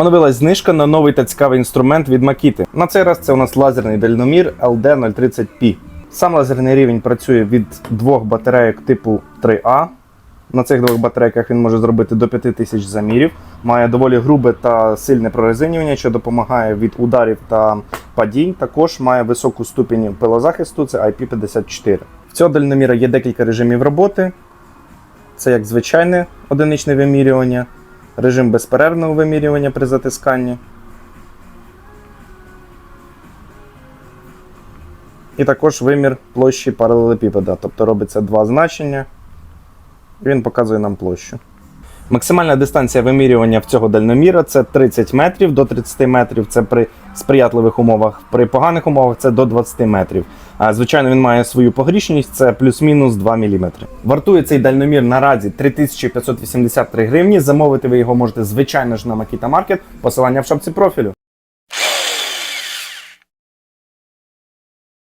Оновилась знижка на новий та цікавий інструмент від Makita. На цей раз це у нас лазерний дальномір LD030P. Сам лазерний рівень працює від двох батарейок типу 3А. На цих двох батарейках він може зробити до 5000 замірів. Має доволі грубе та сильне прорезинювання, що допомагає від ударів та падінь. Також має високу ступінь пилозахисту, це IP54. В цього дальноміра є декілька режимів роботи. Це як звичайне одиничне вимірювання, режим безперервного вимірювання при затисканні. І також вимір площі паралелепіпеда, тобто робиться два значення. Він показує нам площу. Максимальна дистанція вимірювання в цього дальноміра це 30 метрів до 30 метрів. Це при сприятливих умовах. При поганих умовах це до 20 метрів. А, Звичайно, він має свою погрішність, це плюс-мінус 2 мм. Вартує цей дальномір наразі 3583 гривні. Замовити ви його можете, звичайно ж, на Makita Market. Посилання в шапці профілю.